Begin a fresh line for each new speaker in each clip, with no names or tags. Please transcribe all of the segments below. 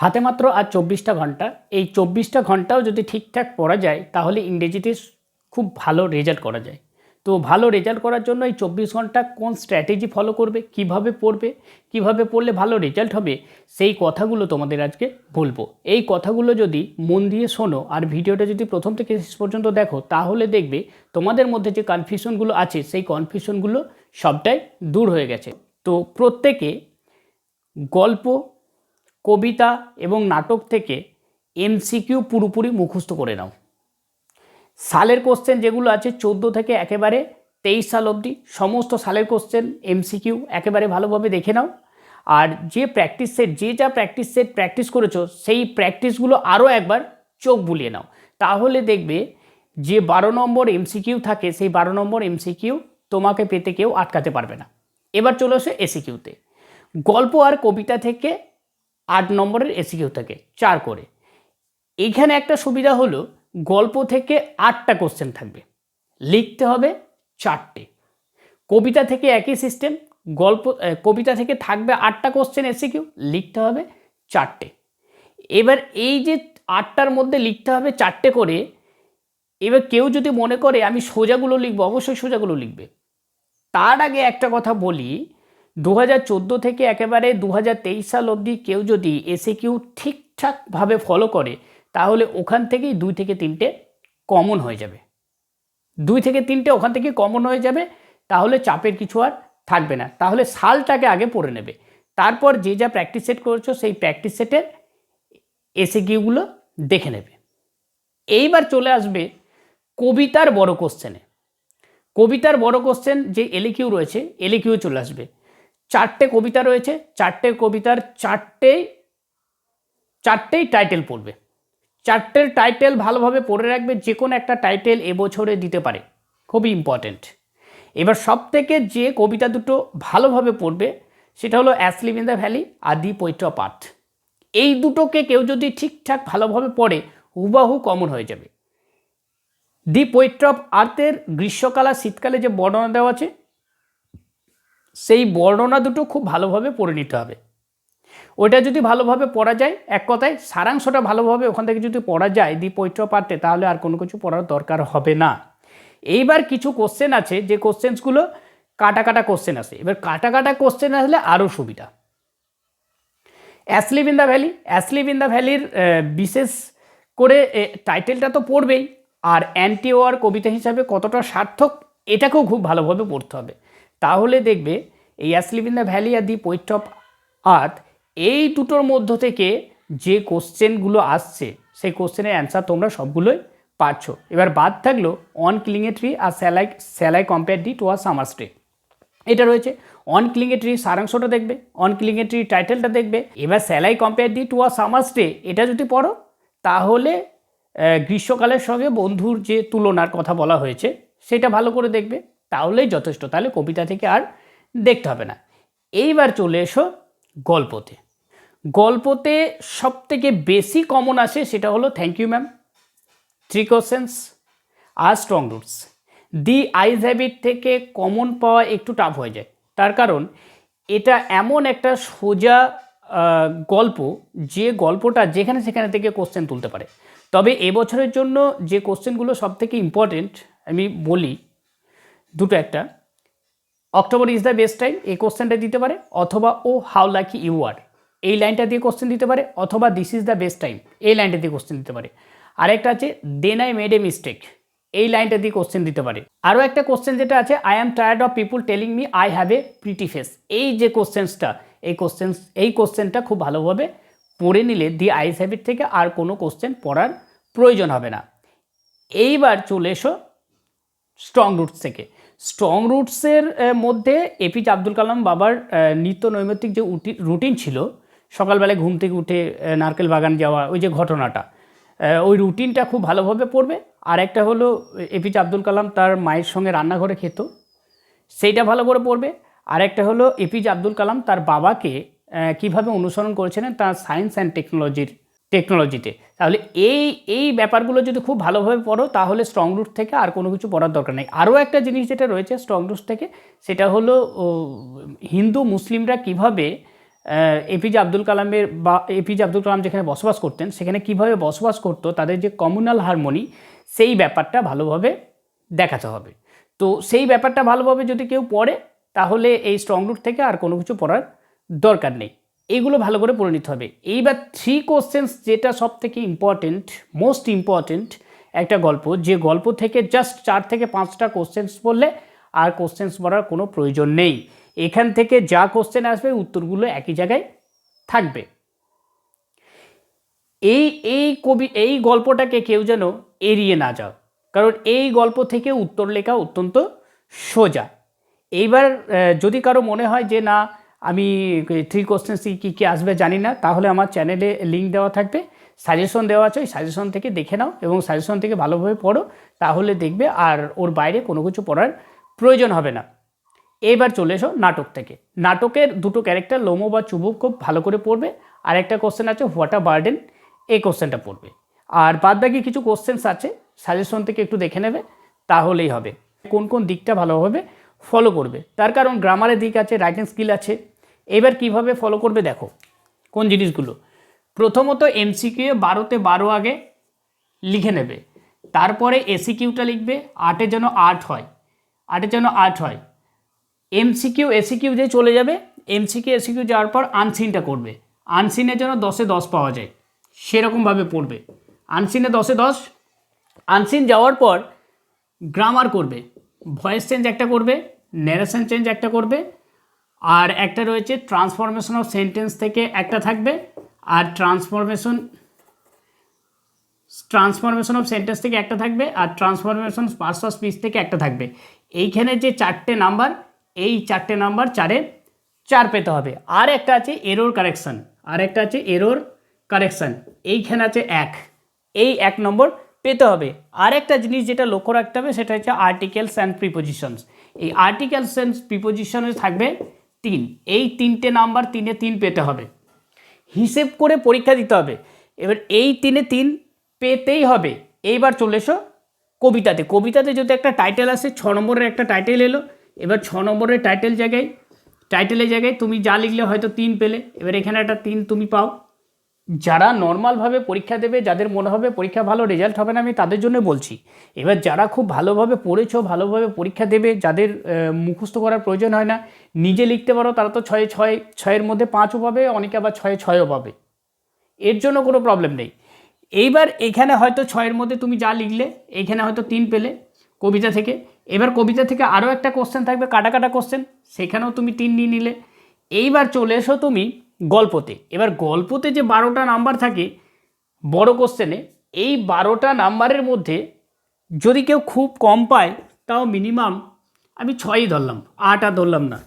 হাতে মাত্র আর চব্বিশটা ঘণ্টা। এই চব্বিশটা ঘন্টাও যদি ঠিকঠাক পড়া যায়, তাহলে ইংরেজিতে খুব ভালো রেজাল্ট করা যায়। তো ভালো রেজাল্ট করার জন্য এই চব্বিশ ঘণ্টা কোন স্ট্র্যাটেজি ফলো করবে, কীভাবে পড়বে, কীভাবে পড়লে ভালো রেজাল্ট হবে, সেই কথাগুলো তোমাদের আজকে বলব। এই কথাগুলো যদি মন দিয়ে শোনো আর ভিডিওটা যদি প্রথম থেকে শেষ পর্যন্ত দেখো, তাহলে দেখবে তোমাদের মধ্যে যে কনফিউশনগুলো আছে, সেই কনফিউশনগুলো সবটাই দূর হয়ে গেছে। তো প্রত্যেকে গল্প কবিতা এবং নাটক থেকে এমসিকিউ পুরোপুরি মুখস্থ করে নাও। সালের কোশ্চেন যেগুলো আছে, চোদ্দ থেকে একেবারে তেইশ সাল অবধি সমস্ত সালের কোশ্চেন এমসিকিউ একেবারে ভালোভাবে দেখে নাও। আর যে প্র্যাকটিস সেট যে যা প্র্যাকটিস সেট প্র্যাকটিস করেছ, সেই প্র্যাকটিসগুলো আরও একবার চোখ বুলিয়ে নাও। তাহলে দেখবে যে বারো নম্বর এমসিকিউ থাকে, সেই বারো নম্বর এমসিকিউ তোমাকে পেতে কেউ আটকাতে পারবে না। এবার চলে আসে এসিকিউতে গল্প আর কবিতা থেকে আট নম্বরের এসিকিউ থাকে, চার করে। এইখানে একটা সুবিধা হলো, গল্প থেকে আটটা কোশ্চেন থাকবে। লিখতে হবে চারটে। কবিতা থেকে একই সিস্টেম গল্প কবিতা থেকে থাকবে আটটা কোশ্চেন এসে কেউ লিখতে হবে চারটে। এবার এই যে আটটার মধ্যে লিখতে হবে চারটে করে, এবার কেউ যদি মনে করে আমি সোজাগুলো লিখব, অবশ্যই সোজাগুলো লিখবে। তার আগে একটা কথা বলি দু হাজার চোদ্দ থেকে একেবারে দু হাজার তেইশ সাল অবধি কেউ যদি এসে কিউ ঠিকঠাকভাবে ফলো করে, তাহলে ওখান থেকেই দুই থেকে তিনটে কমন হয়ে যাবে। দুই থেকে তিনটে ওখান থেকে কমন হয়ে যাবে, তাহলে চাপের কিছু আর থাকবে না। তাহলে সালটাকে আগে পড়ে নেবে। তারপর যে যা প্র্যাকটিস সেট করেছ, সেই প্র্যাকটিস সেটের এসে কিউগুলো দেখে নেবে। এইবার চলে আসবে কবিতার বড় কোশ্চেনে কবিতার বড় কোশ্চেন যে এলিকিউ রয়েছে এলিকিউ চলে আসবে। চারটে কবিতা রয়েছে, চারটে কবিতার চারটেই চারটেই টাইটেল পড়বে। চারটের টাইটেল ভালোভাবে পড়ে রাখবে, যে কোনো একটা টাইটেল এবছরে দিতে পারে। খুবই ইম্পর্ট্যান্ট এবার সব থেকে যে কবিতা দুটো ভালোভাবে পড়বে, সেটা হলো অ্যাসলিভ ইন দ্য ভ্যালি আর দি পৈত্র পাঠ এই দুটোকে কেউ যদি ঠিকঠাক ভালোভাবে পড়ে, হুবাহু কমন হয়ে যাবে। দি অফ আর্থের গ্রীষ্মকাল আর শীতকালে যে বর্ণনা দেওয়া আছে সেই বর্ণনা দুটো খুব ভালোভাবে পড়ে নিতে হবে। ওইটা যদি ভালোভাবে পড়া যায়, এক কথায় সারাংশটা ভালোভাবে ওখান থেকে যদি পড়া যায় দি পৈত্র পাঠে তাহলে আর কোনো কিছু পড়ার দরকার হবে না। এইবার কিছু কোশ্চেন আছে, যে কোশ্চেন্সগুলো কাটা কাটা কোশ্চেন আছে। এবার কাটা কাটা কোশ্চেন আসলে আরও সুবিধা। Asleep in the valley asleep in the ভ্যালির বিশেষ করে টাইটেলটা তো পড়বেই। আর অ্যান্টি ওয়ার কবিতা হিসাবে কতটা সার্থক, এটাকেও খুব ভালোভাবে পড়তে হবে। তাহলে দেখবে এই অ্যাসলিভ ইন দ্য ভ্যালি আর দি পোয়েট অফ আর্থ এই দুটোর মধ্য থেকে যে কোশ্চেনগুলো আসছে, সেই কোশ্চেনের অ্যান্সার তোমরা সবগুলোই পারছ। এবার বাদ থাকল on killing a tree R shall I shall I compare thee to R summer stay এটা রয়েছে অন ক্লিঙেট্রি সারাংশটা দেখবে অন ক্লিঙেট্রি টাইটেলটা দেখবে। এবার shall I compare thee to R summer stay এটা যদি পড়ো, তাহলে গ্রীষ্মকালের সঙ্গে বন্ধুর যে তুলনার কথা বলা হয়েছে, সেটা ভালো করে দেখবে। তাহলেই যথেষ্ট। তাহলে কবিতা থেকে আর দেখতে হবে না। এইবার চলে এসো গল্পতে। গল্পতে সব থেকে বেশি কমন আসে সেটা হলো thank you ma'am three questions R strong roots the eyes have it থেকে কমন পাওয়া একটু টাফ হয়ে যায়। তার কারণ, এটা এমন একটা সোজা গল্প যে গল্পটা যেখানে সেখানে থেকে কোশ্চেন তুলতে পারে। তবে এবছরের জন্য যে কোশ্চেনগুলো সব থেকে ইম্পর্টেন্ট আমি বলি দুটো একটা। October is the best time এই কোশ্চেনটা দিতে পারে, অথবা ও হাউ লাকি ইউ আর এই লাইনটা দিয়ে কোশ্চেন দিতে পারে, অথবা this is the best time এই লাইনটা দিয়ে কোশ্চেন দিতে পারে। আরেকটা আছে then I made a mistake এই লাইনটা দিয়ে কোশ্চেন দিতে পারে। আরও একটা কোশ্চেন যেটা আছে I am tired of people telling me I have a pretty face এই যে কোশ্চেন্সটা এই কোশ্চেন্স এই কোশ্চেনটা খুব ভালোভাবে পড়ে নিলে দি আইস হ্যাবিট থেকে আর কোনো কোশ্চেন পড়ার প্রয়োজন হবে না। এইবার চলে এসো স্ট্রং রুটস থেকে। স্ট্রং রুটসের মধ্যে এপিজে আব্দুল কালাম বাবার নিত্য নৈমিত্তিক যে রুটিন ছিল, সকালবেলায় ঘুম থেকে উঠে নারকেল বাগান যাওয়া, ওই যে ঘটনাটা ওই রুটিনটা খুব ভালোভাবে পড়বে। আর একটা হলো এপিজে আব্দুল কালাম তার মায়ের সঙ্গে রান্নাঘরে খেত, সেইটা ভালো করে পড়বে। আর একটা হলো এপিজে আব্দুল কালাম তার বাবাকে কীভাবে অনুসরণ করেছিলেন, তার সায়েন্স অ্যান্ড টেকনোলজির টেকনোলজিতে তাহলে এই এই ব্যাপারগুলো যদি খুব ভালোভাবে পড়ো, তাহলে স্ট্রং রুট থেকে আর কোনো কিছু পড়ার দরকার নেই। আরও একটা জিনিস যেটা রয়েছে স্ট্রং রুট থেকে, সেটা হলো হিন্দু মুসলিমরা কীভাবে এপিজে আব্দুল কালামের বা এপিজে আব্দুল কালাম যেখানে বসবাস করতেন, সেখানে কীভাবে বসবাস করতো, তাদের যে কমিউনাল হারমোনি সেই ব্যাপারটা ভালোভাবে দেখাতে হবে। তো সেই ব্যাপারটা ভালোভাবে যদি কেউ পড়ে, তাহলে এই স্ট্রং রুট থেকে আর কোনো কিছু পড়ার দরকার নেই। এইগুলো ভালো করে পড়ে নিতে হবে। এইবার থ্রি কোশ্চেন্স যেটা সব থেকে ইম্পর্টেন্ট মোস্ট ইম্পর্টেন্ট একটা গল্প। যে গল্প থেকে জাস্ট চার থেকে পাঁচটা কোশ্চেন্স পড়লে আর কোশ্চেন্স পড়ার কোনো প্রয়োজন নেই। এখান থেকে যা কোশ্চেন আসবে, উত্তরগুলো একই জায়গায় থাকবে। এই এই কবি, এই গল্পটাকে কেউ যেন এড়িয়ে না যাও কারণ এই গল্প থেকে উত্তর লেখা অত্যন্ত সোজা। এইবার যদি কারও মনে হয় যে না আমি থ্রি কোশ্চেন্স কী কী আসবে জানি না, তাহলে আমার চ্যানেলে লিঙ্ক দেওয়া থাকবে। সাজেশন দেওয়া আছে, ওই সাজেশন থেকে দেখে নাও এবং সাজেশন থেকে ভালোভাবে পড়ো, তাহলে দেখবে আর ওর বাইরে কোনো কিছু পড়ার প্রয়োজন হবে না। এবার চলে এসো নাটক থেকে। নাটকের দুটো ক্যারেক্টার লোমো বা চুবুক খুব ভালো করে পড়বে। আর একটা কোশ্চেন আছে হোয়াট আ বার্ডেন এই কোশ্চেনটা পড়বে। আর বাদ বাকি কিছু কোশ্চেন্স আছে সাজেশন থেকে একটু দেখে নেবে, তাহলেই হবে। কোন কোন দিকটা ভালোভাবে ফলো করবে। তার কারণ গ্রামারের দিক আছে রাইটিং স্কিল আছে। এবার কীভাবে ফলো করবে দেখো, কোন জিনিসগুলো। প্রথমত এমসিকিউ বারোতে বারো আগে লিখে নেবে। তারপরে এসি কিউটা লিখবে, আটে যেন আট হয়। আটে যেন আট হয়। এমসিকিউ এসিকিউ যে চলে যাবে। এমসিকিউ এসিকিউ যাওয়ার পর আনসিনটা করবে। আনসিনের জন্য দশে দশ পাওয়া যায়। সেরকমভাবে পড়বে। আনসিনে দশে দশ। আনসিন যাওয়ার পর গ্রামার করবে। ভয়েস চেঞ্জ একটা করবে ন্যারেশন চেঞ্জ একটা করবে, আর একটা রয়েছে ট্রান্সফরমেশন অফ সেন্টেন্স থেকে একটা থাকবে, আর ট্রান্সফরমেশন ট্রান্সফরমেশন অফ সেন্টেন্স থেকে একটা থাকবে, আর ট্রান্সফরমেশন পার্টস অফ স্পিচ থেকে একটা থাকবে। এইখানে যে চারটে নাম্বার এই চারটে নাম্বার চারে চার পেতে হবে। আর একটা আছে এরোর কারেকশন আর একটা আছে এরোর কারেকশন এইখানে আছে এক। এই এক নম্বর পেতে হবে। আর একটা জিনিস যেটা লক্ষ্য রাখতে হবে, সেটা হচ্ছে আর্টিকেলস অ্যান্ড প্রিপোজিশনস এই আর্টিকেলস অ্যান্ড প্রিপোজিশনে থাকবে তিন। এই তিনটে নাম্বার তিনে তিন পেতে হবে। হিসেব করে পরীক্ষা দিতে হবে। এবার এই তিনে তিন পেতেই হবে। এইবার চলে এসো কবিতাতে। কবিতাতে যদি একটা টাইটেল আসে, ছ নম্বরের একটা টাইটেল এলো, এবার ছ নম্বরের টাইটেল জায়গায় টাইটেলের জায়গায় তুমি যা লিখলে হয়তো তিন পেলে। এবার এখানে একটা তিন তুমি পাও। যারা নর্মালভাবে পরীক্ষা দেবে, যাদের মনে হবে পরীক্ষা ভালো রেজাল্ট হবে না, আমি তাদের জন্য বলছি। এবার যারা খুব ভালোভাবে পড়েছো, ভালোভাবে পরীক্ষা দেবে, যাদের মুখস্থ করার প্রয়োজন হয় না, নিজে লিখতে পারো, তারা তো ছয়ে, ছয়, ছয়ের মধ্যে পাঁচও পাবে, অনেকে আবার ছয়ে ছয়ও পাবে। এর জন্য কোনো প্রবলেম নেই। এইবার এখানে হয়তো ছয়ের মধ্যে তুমি যা লিখলে এইখানে হয়তো তিন পেলে কবিতা থেকে। এবার কবিতা থেকে আরও একটা কোশ্চেন থাকবে, কাটা কাটা কোশ্চেন সেখানেও তুমি তিন নিয়ে নিলে। এইবার চলে এসো তুমি গল্পতে। এবার গল্পতে যে বারোটা নাম্বার থাকে, বড় কোশ্চেনে এই বারোটা নাম্বারের মধ্যে যদি কেউ খুব কম পায়, তাও মিনিমাম আমি ছয়ই ধরলাম আট আর ধরলাম না,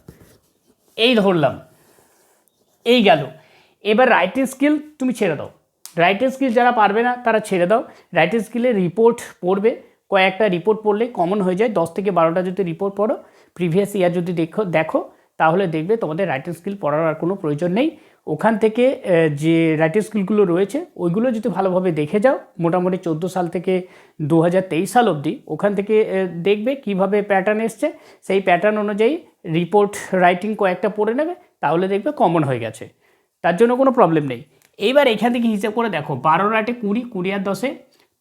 এই ধরলাম, এই গেল। এবার রাইটিং স্কিল তুমি ছেড়ে দাও। রাইটিং স্কিল যারা পারবে না, তারা ছেড়ে দাও। রাইটিং স্কিলে রিপোর্ট পড়বে, কয়েকটা রিপোর্ট পড়লে কমন হয়ে যায়। দশ থেকে বারোটা যদি রিপোর্ট পড়ো প্রিভিয়াস ইয়ার যদি দেখো দেখো তাহলে দেখবে তোমাদের রাইটিং স্কিল পড়ার আর কোনো প্রয়োজন নেই। ওখান থেকে যে রাইটিং স্কিলগুলো রয়েছে, ওইগুলো যদি ভালোভাবে দেখে যাও, মোটামুটি চোদ্দ সাল থেকে দু হাজার তেইশ সাল অবধি, ওখান থেকে দেখবে কীভাবে প্যাটার্ন এসছে। সেই প্যাটার্ন অনুযায়ী রিপোর্ট রাইটিং কয়েকটা পড়ে নেবে, তাহলে দেখবে কমন হয়ে গেছে। তার জন্য কোনো প্রবলেম নেই। এইবার এখান থেকে হিসেব করে দেখো, বারো আটে কুড়ি কুড়ি আর দশে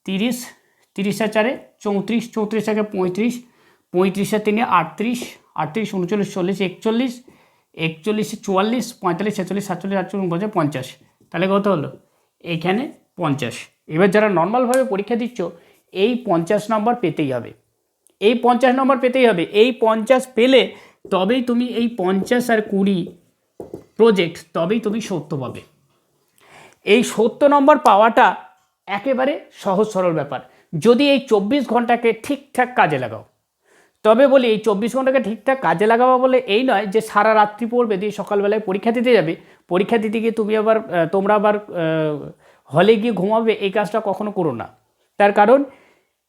তিরিশ তিরিশ আর চারে চৌত্রিশ চৌত্রিশ আগে পঁয়ত্রিশ পঁয়ত্রিশ আর তিনে আটত্রিশ আটত্রিশ, উনচল্লিশ, চল্লিশ, একচল্লিশ, একচল্লিশে, চুয়াল্লিশ, পঁয়তাল্লিশ, ছেচল্লিশ, সাতচল্লিশ, আটচল্লিশ বলছে পঞ্চাশ। তাহলে কত হলো? এইখানে পঞ্চাশ। এবার যারা নর্মালভাবে পরীক্ষা দিচ্ছ, এই পঞ্চাশ নম্বর পেতেই হবে। এই পঞ্চাশ নম্বর পেতেই হবে। এই পঞ্চাশ পেলে তবেই তুমি এই পঞ্চাশ আর কুড়ি প্রজেক্ট তবেই তুমি সত্য পাবে। এই সত্য নম্বর পাওয়াটা একেবারে সহজ সরল ব্যাপার। যদি এই চব্বিশ ঘন্টাকে ঠিকঠাক কাজে লাগাও তবে বলি এই চব্বিশ ঘন্টাকে ঠিকঠাক কাজে লাগাবো বলে এই নয় যে সারা রাত্রি পড়বে, দিয়ে সকালবেলায় পরীক্ষা দিতে যাবে। পরীক্ষা দিতে গিয়ে তুমি আবার তোমরা আবার হলে গিয়ে ঘুমাবে, এই কাজটা কখনো করো না। তার কারণ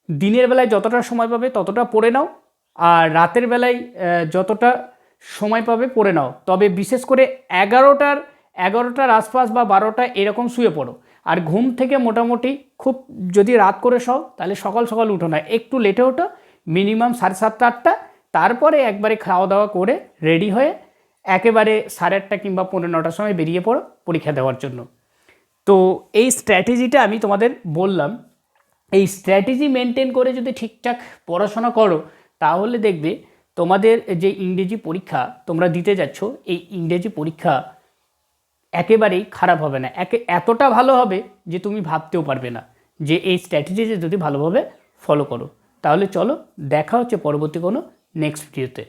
দিনের বেলায় যতটা সময় পাবে ততটা পড়ে নাও, আর রাতের বেলায় যতটা সময় পাবে পড়ে নাও। তবে বিশেষ করে এগারোটার এগারোটার আশপাশ বা বারোটা এরকম শুয়ে পড়ো। আর ঘুম থেকে মোটামুটি খুব যদি রাত করে শও, তাহলে সকাল সকাল উঠো না। একটু লেটে ওঠো মিনিমাম সাড়ে সাতটা, আটটা। তারপরে একবারে খাওয়া দাওয়া করে রেডি হয়ে একেবারে সাড়ে আটটা কিংবা পনেরো নটার সময় বেরিয়ে পড়ো পরীক্ষা দেওয়ার জন্য। তো এই স্ট্র্যাটেজিটা আমি তোমাদের বললাম। এই স্ট্র্যাটেজি মেনটেন করে যদি ঠিকঠাক পড়াশোনা করো, তাহলে দেখবে তোমাদের যে ইংরেজি পরীক্ষা তোমরা দিতে যাচ্ছ, এই ইংরেজি পরীক্ষা একেবারেই খারাপ হবে না। একে, এতটা ভালো হবে যে তুমি ভাবতেও পারবে না যে এই স্ট্র্যাটেজি যদি ভালোভাবে ফলো করো। তাহলে চলো দেখা হচ্ছে পরবর্তী কোনো নেক্সট ভিডিওতে